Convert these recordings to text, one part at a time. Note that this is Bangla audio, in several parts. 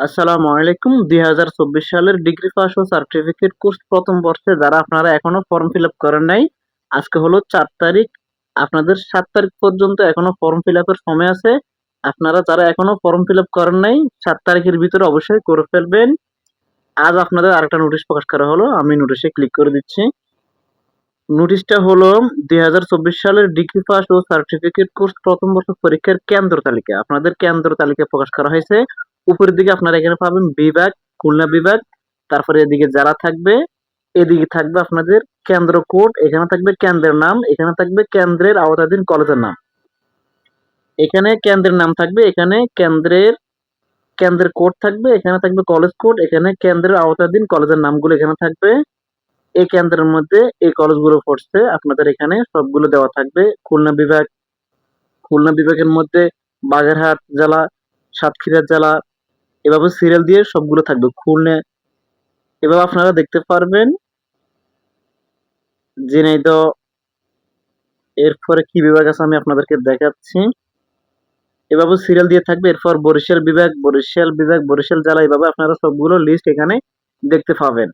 আসসালামু আলাইকুম। দুই হাজার চব্বিশ সালের ডিগ্রি পাস ও সার্টিফিকেট কোর্স প্রথম বর্ষে যারা আপনারা এখনও ফর্ম ফিল আপ করেন নাই, আজকে হলো চার তারিখ। আপনাদের সাত তারিখ পর্যন্ত এখনও ফর্ম ফিল আপের সময় আছে। আপনারা যারা এখনও ফর্ম ফিল আপ করেন নাই, সাত তারিখের ভিতরে অবশ্যই করে ফেলবেন। আজ আপনাদের আরেকটা নোটিশ প্রকাশ করা হলো, আমি নোটিশে ক্লিক করে দিচ্ছি। নোটিশটা হলো, দুই হাজার চব্বিশ সালের ডিগ্রি পাস ও সার্টিফিকেট কোর্স প্রথম বর্ষ পরীক্ষার কেন্দ্র তালিকা। আপনাদের কেন্দ্র তালিকা প্রকাশ করা হয়েছে। উপরের দিকে আপনারা এখানে পাবেন বিভাগ, খুলনা বিভাগ, তারপরে এদিকে যারা থাকবে, এদিকে থাকবে আপনাদের কেন্দ্র কোড, এখানে থাকবে কেন্দ্রের নাম, এখানে থাকবে কেন্দ্রের আওতাধীন কলেজের নাম। এখানে কেন্দ্রের নাম থাকবে, এখানে কেন্দ্রের কেন্দ্রের কোড থাকবে, এখানে থাকবে কলেজ কোড, এখানে কেন্দ্রের আওতাধীন কলেজের নামগুলো এখানে থাকবে। এই কেন্দ্রের মধ্যে এই কলেজগুলো পড়ছে, আপনাদের এখানে সবগুলো দেওয়া থাকবে। খুলনা বিভাগ, খুলনা বিভাগের মধ্যে বাগেরহাট জেলা, সাতক্ষীরা জেলা এভাবে সিরিয়াল দিয়ে সবগুলো থাকবে। খুলনা এভাবে আপনারা দেখতে পারবেন ঝিনাইদহ, এরপরে কি বিভাগ আছে আমি আপনাদেরকে দেখাচ্ছি। এভাবে সিরিয়াল দিয়ে থাকবে, এরপর বরিশাল বিভাগ বরিশাল বিভাগ, বরিশাল জেলা, এভাবে আপনারা সবগুলো লিস্ট এখানে দেখতে পাবেন।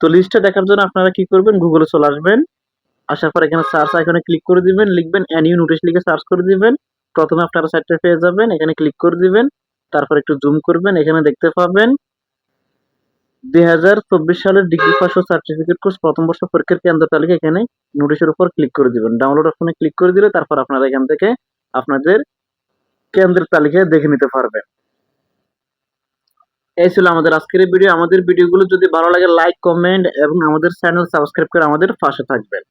তো লিস্টটা দেখার জন্য আপনারা কি করবেন? গুগলে চলে আসবেন। আসার পর এখানে সার্চ আইকনে ক্লিক করে দিবেন, লিখবেন এনইউ নোটিশ লিখে সার্চ করে দিবেন। প্রথমে আপনারা সাইটটা পেয়ে যাবেন, এখানে ক্লিক করে দিবেন। তারপর একটু জুম করবেন, এখানে দেখতে পাবেন দুই হাজার চব্বিশ সালের ডিগ্রি পাস ও সার্টিফিকেট কোর্স প্রথম বর্ষ পরীক্ষার কেন্দ্র তালিকা এখানে নোটিশের উপর ক্লিক করে দিবেন। ডাউনলোড অপশনে ক্লিক করে দিলে তারপর আপনারা এখান থেকে আপনাদের কেন্দ্রের তালিকা দেখে নিতে পারবেন। এই ছিল আমাদের আজকের ভিডিও আমাদের ভিডিওগুলো যদি ভালো লাগে লাইক কমেন্ট এবং আমাদের চ্যানেল সাবস্ক্রাইব করে আমাদের পাশে থাকবেন।